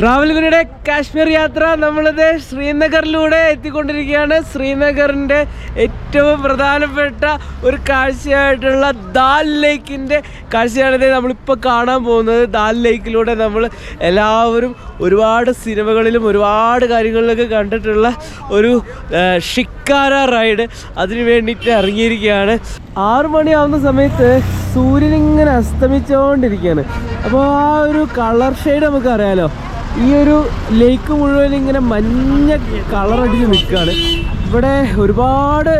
Travel ഗുരുയുടെ Kashmir യാത്ര നമ്മളിത് ശ്രീനഗറിലൂടെ എത്തിക്കൊണ്ടിരിക്കുകയാണ്. ശ്രീനഗറിന്റെ ഏറ്റവും പ്രധാനപ്പെട്ട ഒരു കാഴ്ചയായിട്ടുള്ള ദാൽ ലേക്കിന്റെ കാഴ്ചയാണിത് നമ്മളിപ്പോൾ കാണാൻ പോകുന്നത്. ദാൽ ലേക്കിലൂടെ നമ്മൾ എല്ലാവരും ഒരുപാട് സിനിമകളിലും ഒരുപാട് കാര്യങ്ങളിലൊക്കെ കണ്ടിട്ടുള്ള ഒരു ഷിക്കാര റൈഡ് അതിന് വേണ്ടിയിട്ട് ഇറങ്ങിയിരിക്കുകയാണ്. ആറു മണിയാവുന്ന സമയത്ത് സൂര്യൻ ഇങ്ങനെ അസ്തമിച്ചുകൊണ്ടിരിക്കുകയാണ് അപ്പോൾ ആ ഒരു കളർ ഷെയ്ഡ് നമുക്ക് അറിയാലോ ഈ ഒരു ലേക്ക് മുഴുവൻ ഇങ്ങനെ മഞ്ഞ കളറടിച്ച് നിൽക്കുകയാണ്. ഇവിടെ ഒരുപാട്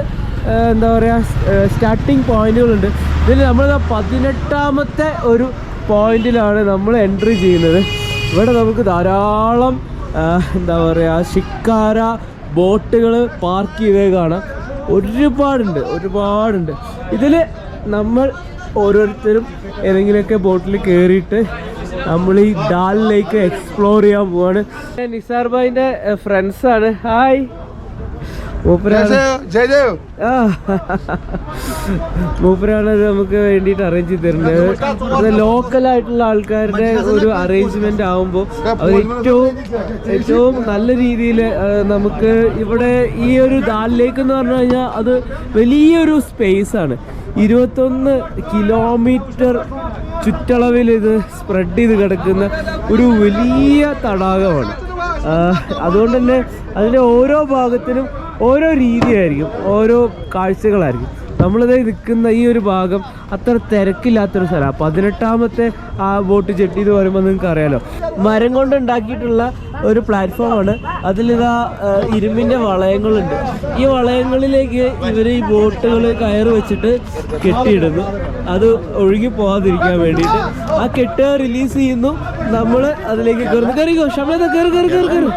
എന്താ പറയുക സ്റ്റാർട്ടിങ് പോയിന്റുകളുണ്ട് ഇതിൽ നമ്മൾ പതിനെട്ടാമത്തെ ഒരു പോയിന്റിലാണ് നമ്മൾ എൻട്രി ചെയ്യുന്നത്. ഇവിടെ നമുക്ക് ധാരാളം എന്താ പറയുക ഷിക്കാര ബോട്ടുകൾ പാർക്ക് ചെയ്തേ കാണാം. ഒരുപാടുണ്ട് ഒരുപാടുണ്ട്. ഇതിൽ നമ്മൾ ഓരോരുത്തരും ഏതെങ്കിലുമൊക്കെ ബോട്ടിൽ കയറിയിട്ട് നമ്മൾ ഈ ഡാൽ എക്സ്പ്ലോർ ചെയ്യാൻ പോവാണ്. നിസാർ ഭായിന്റെ ഫ്രണ്ട്സ് ആണ്. ഹായ് മൂപ്പരാണ്. നമുക്ക് വേണ്ടിട്ട് അറേഞ്ച് ചെയ്തിരുന്നത് ലോക്കൽ ആയിട്ടുള്ള ആൾക്കാരുടെ ഒരു അറേഞ്ച്മെന്റ് ആവുമ്പോൾ അവർ ഏറ്റവും ഏറ്റവും നല്ല രീതിയിൽ നമുക്ക് ഇവിടെ ഈ ഒരു ദാലിലേക്ക് എന്ന് പറഞ്ഞു കഴിഞ്ഞാൽ അത് വലിയൊരു സ്പേസ് ആണ്. ഇരുപത്തൊന്ന് കിലോമീറ്റർ ചുറ്റളവിൽ ഇത് സ്പ്രെഡ് ചെയ്ത് കിടക്കുന്ന ഒരു വലിയ തടാകമാണ്. അതുകൊണ്ട് തന്നെ അതിന്റെ ഓരോ ഭാഗത്തിനും ഓരോ രീതിയായിരിക്കും ഓരോ കാഴ്ചകളായിരിക്കും. നമ്മളിത് നിൽക്കുന്ന ഈ ഒരു ഭാഗം അത്ര തിരക്കില്ലാത്തൊരു സ്ഥലമാണ് പതിനെട്ടാമത്തെ ആ ബോട്ട് ജെട്ടി എന്ന് പറയുമ്പോൾ നിങ്ങൾക്ക് അറിയാലോ മരം കൊണ്ട് ഉണ്ടാക്കിയിട്ടുള്ള ഒരു പ്ലാറ്റ്ഫോമാണ് അതിലിതാ ഇരുമ്പിന്റെ വളയങ്ങളുണ്ട്. ഈ വളയങ്ങളിലേക്ക് ഇവർ ഈ ബോട്ടുകൾ കയറ് വെച്ചിട്ട് കെട്ടിയിടുന്നു. അത് ഒഴുകി പോകാതിരിക്കാൻ വേണ്ടിയിട്ട്. ആ കെട്ടുക റിലീസ് ചെയ്യുന്നു. നമ്മൾ അതിലേക്ക് കയറുന്നു. കയറിക്കോ ഷമേത കയറി കയറി കയറി കയറി.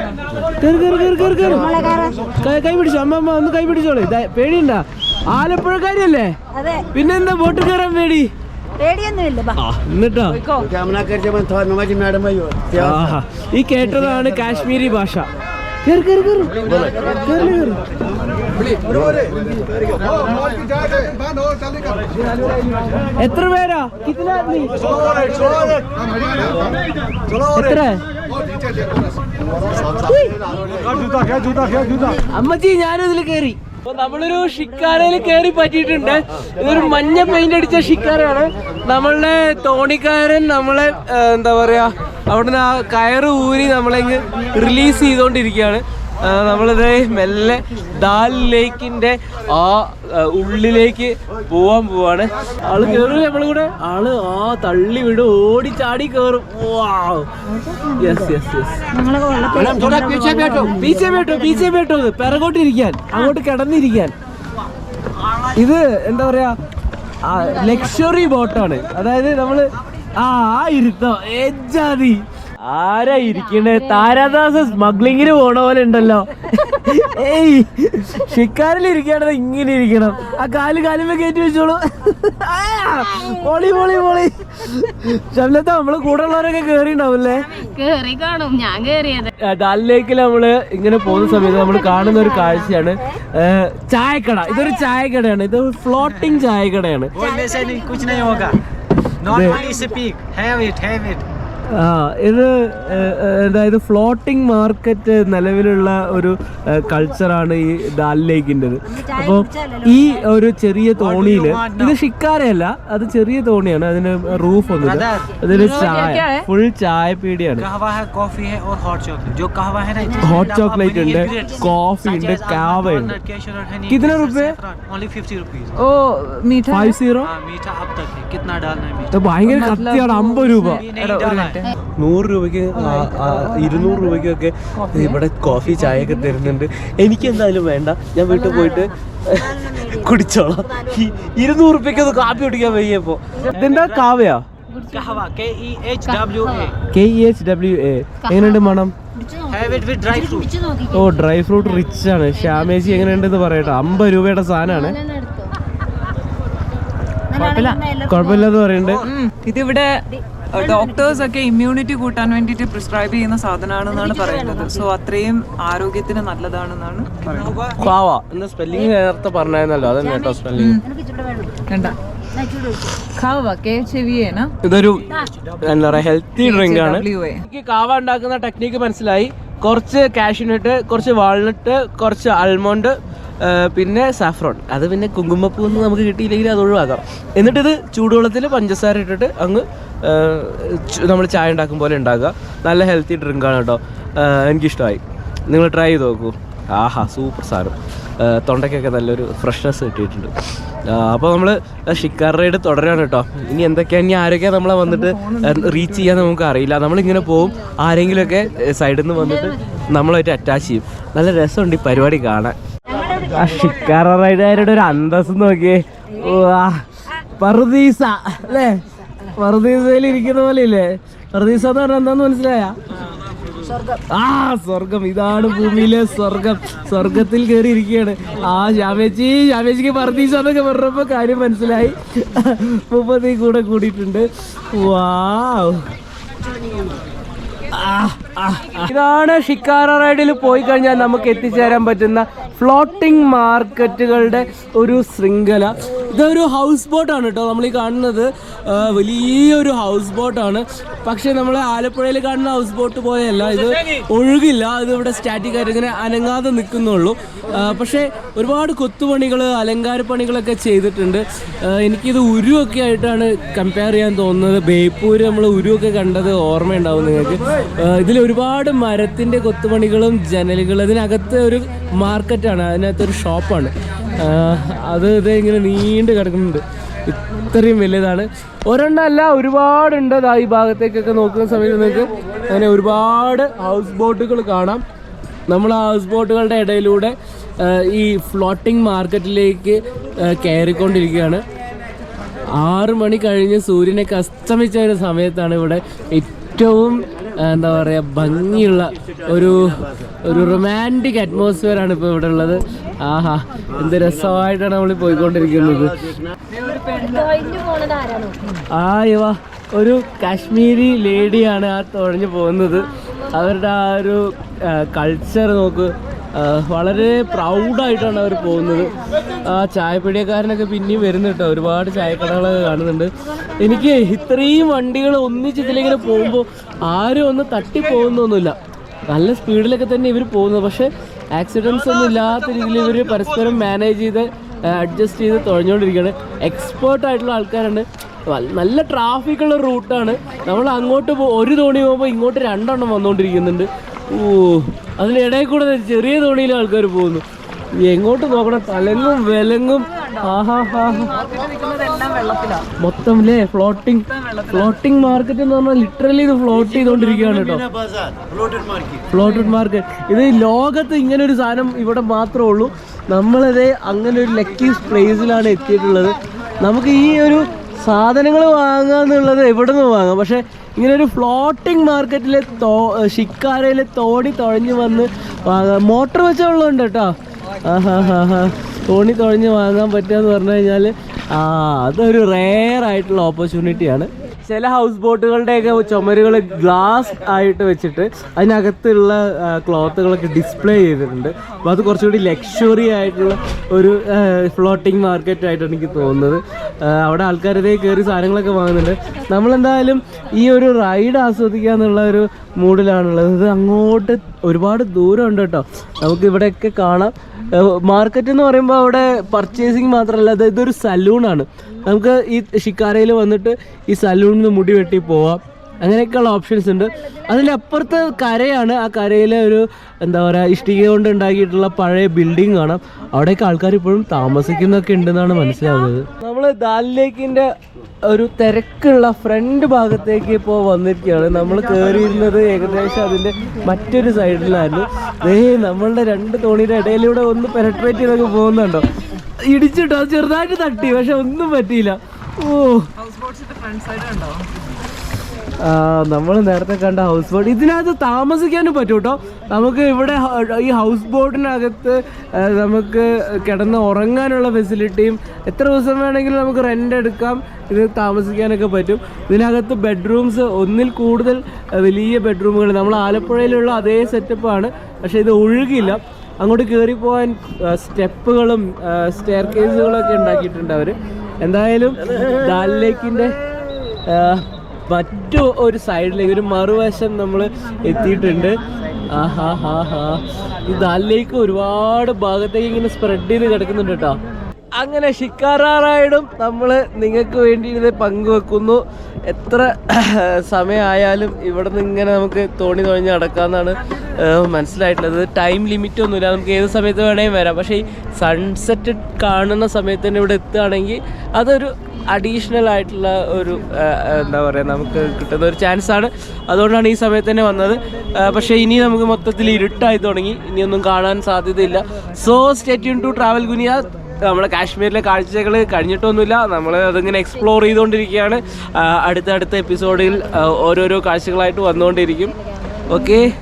കയറി കയറി കയറി കയറി കയറി. കൈ പിടിച്ചോ. അമ്മ അമ്മ ഒന്ന് കൈ പിടിച്ചോളേ. പേടിയുണ്ടാ. ആലപ്പുഴക്കാരല്ലേ പിന്നെന്താ ബോട്ട് കയറാൻ പേടി? ഈ കേട്ടതാണ് കാശ്മീരി ഭാഷ. എത്ര പേരാ? എത്ര? അമ്മച്ചി ഞാനും ഇതിൽ കയറി അപ്പൊ നമ്മളൊരു ഷിക്കാരയിൽ കയറി പറ്റിയിട്ടുണ്ട്. ഇതൊരു മഞ്ഞ പെയിന്റ് അടിച്ച ഷിക്കാരയാണ് നമ്മളുടെ തോണിക്കാരൻ നമ്മളെ എന്താ പറയാ അവിടുന്ന് ആ കയറ് ഊരി നമ്മളെ റിലീസ് ചെയ്തുകൊണ്ടിരിക്കുകയാണ് ആ, നമ്മളിത് മെല്ലെ ദാൽ ലേക്കിന്റെ ആ ഉള്ളിലേക്ക് പോവാൻ പോവാണ്. ആൾ കേറും നമ്മളെ കൂടെ. ആൾ ആ തള്ളി വിട് ഓടി ചാടി കേറും. യെസ് യെസ് യെസ് പീച്ചേ ബേട്ടോ പീച്ചേ ബേട്ടോ പിറകോട്ടിരിക്കാൻ അങ്ങോട്ട് കിടന്നിരിക്കാൻ. ഇത് എന്താ പറയാ ലക്ഷറി ബോട്ടാണ് അതായത് നമ്മൾ ആ ആ ഇരുത്തോ. ഏജാതി. ആരാ ഇരിക്കണേ? താരാദാസ് സ്മഗ്ലിംഗിന് പോണ പോലെ ഉണ്ടല്ലോ. ഏയ് ഷിക്കാരിൽ ഇരിക്കണത് ഇങ്ങനെ ഇരിക്കണം. ആ കാൽ കാലുമേ കയറ്റി വെച്ചോളൂ. പൊളി നമ്മൾ കൂടെ ഉള്ളവരൊക്കെ കേറി കാണും. ഞാൻ ഡാൽ ലേക്കിൽ നമ്മൾ ഇങ്ങനെ പോകുന്ന സമയത്ത് നമ്മൾ കാണുന്ന ഒരു കാഴ്ചയാണ്. ചായക്കട. ഇതൊരു ചായക്കടയാണ്. ഇത് ഫ്ലോട്ടിംഗ് ചായക്കടയാണ്. ഹാവ് ഇറ്റ് ഹാവ് ഇറ്റ് ഇത് അതായത് ഫ്ലോട്ടിംഗ് മാർക്കറ്റ് നിലവിലുള്ള ഒരു കൾച്ചറാണ് ഈ ദാൽ ലേക്കിന്റെത്. അപ്പോൾ ഈ ഒരു ചെറിയ തോണിയിൽ ഇത് ഷിക്കാരയല്ല അത് ചെറിയ തോണിയാണ് അതിന് റൂഫ് ഒന്നും അതിന് ചായ ഫുൾ ചായ പീടിയാണ് ഹോട്ട് ചോക്ലേറ്റ് ഉണ്ട് കോഫി ഉണ്ട് കാവ ഉണ്ട് കിതന റുപ്യ ഓ ഫൈവ് സീറോ ഭയങ്കര കത്തിയാണ് അമ്പത് രൂപ. നൂറ് രൂപയ്ക്ക് ഇരുന്നൂറ് രൂപയ്ക്കൊക്കെ ഇവിടെ കോഫി ചായയൊക്കെ തരുന്നുണ്ട്. എനിക്ക് എന്തായാലും വേണ്ട. ഞാൻ വീട്ടിൽ പോയിട്ട് കുടിച്ചോളാം. ഇരുന്നൂറ് രൂപയ്ക്ക് ഒന്ന് കാപ്പി കുടിക്കാൻ വയ്യപ്പോ ഇതെന്താ കാവയാ? K H W A. എങ്ങനെയുണ്ട് മണം? ഓ ഡ്രൈ ഫ്രൂട്ട് റിച്ച് ആണ്. ശ്യാമേശി എങ്ങനെയുണ്ട് എന്ന് പറയട്ടെ. അമ്പത് രൂപയുടെ സാധനമാണ്. കുഴപ്പമില്ല. എന്ന് പറയുന്നുണ്ട് ഇതിവിടെ ഡോക്ടേഴ്സ് ഒക്കെ ഇമ്മ്യൂണിറ്റി കൂട്ടാൻ വേണ്ടിയിട്ട് പ്രിസ്ക്രൈബ് ചെയ്യുന്ന സാധനമാണെന്നാണ് പറയുന്നത്. സോ അത്രയും ആരോഗ്യത്തിന് നല്ലതാണെന്നാണ് പറയുന്നത്. സ്പെല്ലിംഗ് നേരത്തെ പറഞ്ഞായിരുന്നല്ലോ. അതന്നെ കേട്ടോ സ്പെല്ലിംഗ് ഇതൊരു എന്താ പറയാ ഹെൽത്തി ഡ്രിങ്ക് ആണ്. എനിക്ക് കാവ ഉണ്ടാക്കുന്ന ടെക്നിക്ക് മനസ്സിലായി. കുറച്ച് കാഷ്യൂനട്ട് കുറച്ച് വാൾനട്ട് കുറച്ച് ആൽമണ്ട് പിന്നെ സാഫ്രോൺ അത് പിന്നെ കുങ്കുമപ്പൂ എന്ന് നമുക്ക് കിട്ടിയില്ലെങ്കിൽ അത് ഒഴിവാക്കാം. എന്നിട്ടിത് ചൂടുവെള്ളത്തിൽ പഞ്ചസാര ഇട്ടിട്ട് അങ്ങ് നമ്മൾ ചായ ഉണ്ടാക്കും പോലെ ഉണ്ടാക്കുക. നല്ല ഹെൽത്തി ഡ്രിങ്കാണ് കേട്ടോ. എനിക്കിഷ്ടമായി. നിങ്ങൾ ട്രൈ ചെയ്ത് നോക്കൂ. ആഹാ സൂപ്പർ സാധനം. തൊണ്ടയ്ക്കൊക്കെ നല്ലൊരു ഫ്രഷ്നെസ് കിട്ടിയിട്ടുണ്ട്. അപ്പോൾ നമ്മൾ ഷിക്കാർ റൈഡ് തുടരുകയാണ് കേട്ടോ. ഇനി എന്തൊക്കെയാണ് ഇനി ആരൊക്കെയാണ് നമ്മളെ വന്നിട്ട് റീച്ച് ചെയ്യാൻ നമുക്ക് അറിയില്ല. നമ്മളിങ്ങനെ പോവും. ആരെങ്കിലുമൊക്കെ സൈഡിൽ നിന്ന് വന്നിട്ട് നമ്മളായിട്ട് അറ്റാച്ച് ചെയ്യും. നല്ല രസമുണ്ട് ഈ പരിപാടി കാണാൻ. ആ ഷിക്കാർ റൈഡുകാരുടെ ഒരു അന്തസ് നോക്കിയേ. വാ പറുദീസ അല്ലേ? പറുദീസയിൽ ഇരിക്കുന്ന പോലെ ഇല്ലേ പറുദീസ എന്ന് പറഞ്ഞാൽ എന്താന്ന് മനസ്സിലായ? ആ സ്വർഗം ഇതാണ് ഭൂമിയിലെ സ്വർഗം സ്വർഗത്തിൽ കയറി ഇരിക്കുകയാണ് ആ ശ്യാമേച്ചി ശ്യാമേച്ചിക്ക് പർദീസ എന്നൊക്കെ പറഞ്ഞപ്പോ കാര്യം മനസ്സിലായി. മുപ്പത്തി കൂടെ കൂടിയിട്ടുണ്ട്. ആ. ഇതാണ് ഷിക്കാര റൈഡിൽ പോയി കഴിഞ്ഞാൽ നമുക്ക് എത്തിച്ചേരാൻ പറ്റുന്ന ഫ്ലോട്ടിംഗ് മാർക്കറ്റുകളുടെ ഒരു ശൃംഖല. ഇതൊരു ഹൗസ് ബോട്ടാണ് കേട്ടോ. നമ്മൾ ഈ കാണുന്നത് വലിയൊരു ഹൗസ് ബോട്ടാണ് പക്ഷേ നമ്മൾ ആലപ്പുഴയിൽ കാണുന്ന ഹൗസ് ബോട്ട് പോലെയല്ല. ഇത് ഒഴുകില്ല. ഇത് ഇവിടെ സ്റ്റാറ്റിക് ആയിട്ട് ഇങ്ങനെ അനങ്ങാതെ നിൽക്കുന്നുള്ളൂ. പക്ഷേ ഒരുപാട് കൊത്തുപണികൾ അലങ്കാര പണികളൊക്കെ ചെയ്തിട്ടുണ്ട് എനിക്കിത് ഉരുവൊക്കെ ആയിട്ടാണ് കമ്പയർ ചെയ്യാൻ തോന്നുന്നത്. ബേപ്പൂര് നമ്മൾ ഉരുവൊക്കെ കണ്ടത് ഓർമ്മയുണ്ടാവും നിങ്ങൾക്ക്. ഇതിൽ ഒരുപാട് മരത്തിന്റെ കൊത്തുപണികളും ജനലുകളും. അതിനകത്ത് ഒരു മാർക്കറ്റാണ് അതിനകത്തൊരു ഷോപ്പാണ്. അത് ഇത് ഇങ്ങനെ നീണ്ട് കിടക്കുന്നുണ്ട്. ഇത്രയും വലിയതാണ്. ഒരെണ്ണമല്ല ഒരുപാടുണ്ട്. അതാ ഈ ഭാഗത്തേക്കൊക്കെ നോക്കുന്ന സമയത്ത് നിങ്ങൾക്ക് അങ്ങനെ ഒരുപാട് ഹൗസ് ബോട്ടുകൾ കാണാം. നമ്മൾ ആ ഹൗസ് ബോട്ടുകളുടെ ഇടയിലൂടെ ഈ ഫ്ലോട്ടിംഗ് മാർക്കറ്റിലേക്ക് കയറിക്കൊണ്ടിരിക്കുകയാണ്. ആറ് മണി കഴിഞ്ഞ് സൂര്യനൊക്കെ അസ്തമിച്ച ഒരു സമയത്താണ് ഇവിടെ ഏറ്റവും എന്താ പറയുക ഭംഗിയുള്ള ഒരു ഒരു റൊമാന്റിക് അറ്റ്മോസ്ഫിയർ ആണ് ഇപ്പോൾ ഇവിടെ ഉള്ളത്. ആഹാ എന്ത് രസമായിട്ടാണ് നമ്മൾ പോയിക്കൊണ്ടിരിക്കുന്നത്. ആ ഇവ ഒരു കാശ്മീരി ലേഡിയാണ് ആ തുഴഞ്ഞു പോകുന്നത്. അവരുടെ ആ ഒരു കൾച്ചർ നോക്ക് വളരെ പ്രൗഡായിട്ടാണ് അവർ പോകുന്നത്. ആ ചായപ്പീടിയക്കാരനൊക്കെ പിന്നെയും വരുന്നുണ്ട് ഒരുപാട് ചായക്കടകളൊക്കെ കാണുന്നുണ്ട്. എനിക്ക് ഇത്രയും വണ്ടികൾ ഒന്നിച്ച് ഇതിലിങ്ങനെ പോകുമ്പോൾ ആരും ഒന്ന് തട്ടി പോകുന്നൊന്നുമില്ല നല്ല സ്പീഡിലൊക്കെ തന്നെ ഇവർ പോകുന്നത്. പക്ഷേ ആക്സിഡൻസ് ഒന്നും ഇല്ലാത്ത രീതിയിൽ ഇവർ പരസ്പരം മാനേജ് ചെയ്ത് അഡ്ജസ്റ്റ് ചെയ്ത് തുഴഞ്ഞുകൊണ്ടിരിക്കുകയാണ്. എക്സ്പേർട്ട് ആയിട്ടുള്ള ആൾക്കാരുണ്ട്. നല്ല ട്രാഫിക്കുള്ള റൂട്ടാണ് നമ്മൾ അങ്ങോട്ട് ഒരു തോണി പോകുമ്പോൾ ഇങ്ങോട്ട് രണ്ടെണ്ണം വന്നുകൊണ്ടിരിക്കുന്നുണ്ട്. ഓ അതിനിടയിൽ കൂടെ ചെറിയ തോണിയിൽ ആൾക്കാർ പോകുന്നു. എങ്ങോട്ട് നോക്കണം? തലങ്ങും വിലങ്ങും. മൊത്തം അല്ലേ ഫ്ലോട്ടിംഗ് ഫ്ലോട്ടിംഗ് മാർക്കറ്റ് എന്ന് പറഞ്ഞാൽ ലിറ്ററലി ഇത് ഫ്ലോട്ട് ചെയ്തോണ്ടിരിക്കുകയാണ് കേട്ടോ. ഫ്ലോട്ടഡ് മാർക്കറ്റ് ഇത് ലോകത്ത് ഇങ്ങനെ ഒരു സാധനം ഇവിടെ മാത്രമേ ഉള്ളൂ. നമ്മളത് അങ്ങനെ ഒരു ലക്കി പ്ലേസിലാണ് എത്തിയിട്ടുള്ളത്. നമുക്ക് ഈ ഒരു സാധനങ്ങൾ വാങ്ങുക എന്നുള്ളത് എവിടെ നിന്ന് വാങ്ങാം പക്ഷേ ഇങ്ങനെ ഒരു ഫ്ലോട്ടിംഗ് മാർക്കറ്റിലെ തോ ഷിക്കാരയിൽ തോണി തുഴഞ്ഞ് വന്ന് വാങ്ങാം. മോട്ടർ വെച്ച വെള്ളമുണ്ട് കേട്ടോ തോണി തുഴഞ്ഞ് വാങ്ങാൻ പറ്റുക എന്ന് പറഞ്ഞു കഴിഞ്ഞാൽ ആ അതൊരു റെയർ ആയിട്ടുള്ള ഓപ്പർച്യൂണിറ്റിയാണ് ചില ഹൗസ് ബോട്ടുകളുടെയൊക്കെ ചുമരുകൾ ഗ്ലാസ് ആയിട്ട് വെച്ചിട്ട് അതിനകത്തുള്ള ക്ലോത്തുകളൊക്കെ ഡിസ്പ്ലേ ചെയ്തിട്ടുണ്ട്. അപ്പോൾ അത് കുറച്ചുകൂടി ലക്ഷറി ആയിട്ടുള്ള ഒരു ഫ്ലോട്ടിംഗ് മാർക്കറ്റ് ആയിട്ടാണ് എനിക്ക് തോന്നുന്നത്. അവിടെ ആൾക്കാരതേ കയറി സാധനങ്ങളൊക്കെ വാങ്ങുന്നുണ്ട്. നമ്മളെന്തായാലും ഈ ഒരു റൈഡ് ആസ്വദിക്കുക എന്നുള്ള ഒരു മൂഡിലാണുള്ളത്. ഇത് അങ്ങോട്ട് ഒരുപാട് ദൂരം ഉണ്ട് കേട്ടോ. നമുക്ക് ഇവിടെയൊക്കെ കാണാം. മാർക്കറ്റ് എന്ന് പറയുമ്പോൾ അവിടെ പർച്ചേസിങ് മാത്രമല്ല ഇത് ഇതൊരു സലൂണാണ് നമുക്ക് ഈ ഷിക്കാരയിൽ വന്നിട്ട് ഈ സലൂണിൽ നിന്ന് മുടി വെട്ടി പോവാം. അങ്ങനെയൊക്കെയുള്ള ഓപ്ഷൻസ് ഉണ്ട്. അതിന്റെ കരയാണ് ആ കരയിലെ ഒരു എന്താ പറയുക ഇഷ്ടിക കൊണ്ട് ഉണ്ടാക്കിയിട്ടുള്ള പഴയ ബിൽഡിംഗ് കാണാം അവിടെയൊക്കെ ആൾക്കാർ ഇപ്പോഴും താമസിക്കുന്നൊക്കെ ഉണ്ടെന്നാണ് മനസ്സിലാവുന്നത്. നമ്മൾ ദാൽ ലേക്കിന്റെ ഒരു തിരക്കുള്ള ഫ്രണ്ട് ഭാഗത്തേക്ക് ഇപ്പോൾ വന്നിരിക്കുകയാണ്. നമ്മൾ കയറിയിരുന്നത് ഏകദേശം അതിന്റെ മറ്റൊരു സൈഡിലായിരുന്നു ദേ നമ്മളുടെ രണ്ട് തോണിയുടെ ഇടയിലൂടെ ഒന്ന് പെനട്രേറ്റ് ചെയ്തൊക്കെ പോകുന്നുണ്ടോ? ഇടിച്ചിട്ടോ? ചെറുതായിട്ട് തട്ടി പക്ഷെ ഒന്നും പറ്റിയില്ല. ഓ. നമ്മൾ നേരത്തെ കണ്ട ഹൗസ് ബോട്ട് ഇതിനകത്ത് താമസിക്കാനും പറ്റും കേട്ടോ നമുക്ക് ഇവിടെ ഈ ഹൗസ് ബോട്ടിനകത്ത് നമുക്ക് കിടന്ന് ഉറങ്ങാനുള്ള ഫെസിലിറ്റിയും എത്ര ദിവസം വേണമെങ്കിലും നമുക്ക് റെന്റ് എടുക്കാം. ഇത് താമസിക്കാനൊക്കെ പറ്റും. ഇതിനകത്ത് ബെഡ്റൂംസ് ഒന്നിൽ കൂടുതൽ വലിയ ബെഡ്റൂമുകൾ നമ്മൾ ആലപ്പുഴയിലുള്ള അതേ സെറ്റപ്പാണ് പക്ഷേ ഇത് ഒഴുകില്ല. അങ്ങോട്ട് കയറി പോകാൻ സ്റ്റെപ്പുകളും സ്റ്റെയർ കേസുകളൊക്കെ ഉണ്ടാക്കിയിട്ടുണ്ട് അവർ എന്തായാലും ദാൽ ലേക്കിന്റെ മറ്റു ഒരു സൈഡിലേക്ക് ഒരു മറുവശം നമ്മൾ എത്തിയിട്ടുണ്ട്. ദാൽ ഒരുപാട് ഭാഗത്തേക്ക് ഇങ്ങനെ സ്പ്രെഡ് ചെയ്ത് കിടക്കുന്നുണ്ട് കേട്ടോ. അങ്ങനെ ഷിക്കാറ റൈഡും നമ്മൾ നിങ്ങൾക്ക് വേണ്ടി ഇത് പങ്കുവെക്കുന്നു. എത്ര സമയമായാലും ഇവിടെ നിന്ന് ഇങ്ങനെ നമുക്ക് തോണി തുഴഞ്ഞ് നടക്കാമെന്നാണ് മനസ്സിലായിട്ടുള്ളത്. ടൈം ലിമിറ്റ് ഒന്നുമില്ല. നമുക്ക് ഏത് സമയത്ത് വേണമെങ്കിലും വരാം. പക്ഷേ ഈ സൺസെറ്റ് കാണുന്ന സമയത്ത് തന്നെ ഇവിടെ എത്തുകയാണെങ്കിൽ അതൊരു അഡീഷണൽ ആയിട്ടുള്ള ഒരു എന്താ പറയുക നമുക്ക് കിട്ടുന്ന ഒരു ചാൻസ് ആണ്. അതുകൊണ്ടാണ് ഈ സമയത്ത് തന്നെ വന്നത്. പക്ഷേ ഇനി നമുക്ക് മൊത്തത്തിൽ ഇരുട്ടായി തുടങ്ങി. ഇനിയൊന്നും കാണാൻ സാധ്യതയില്ല. So stay tuned to travel ഗുനിയ നമ്മുടെ കാശ്മീരിലെ കാഴ്ചകൾ കഴിഞ്ഞിട്ടൊന്നുമില്ല. നമ്മൾ അതിങ്ങനെ എക്സ്പ്ലോർ ചെയ്തുകൊണ്ടിരിക്കുകയാണ്. അടുത്തടുത്ത എപ്പിസോഡിൽ ഓരോരോ കാഴ്ചകളായിട്ട് വന്നുകൊണ്ടിരിക്കും. ഓക്കെ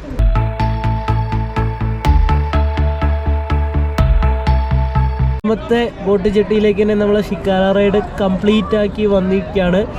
രണ്ടാമത്തെ ബോട്ട് ജെട്ടിയിലേക്ക് തന്നെ നമ്മൾ ഷിക്കാര റൈഡ് കംപ്ലീറ്റ് ആക്കി വന്നിരിക്കുകയാണ്.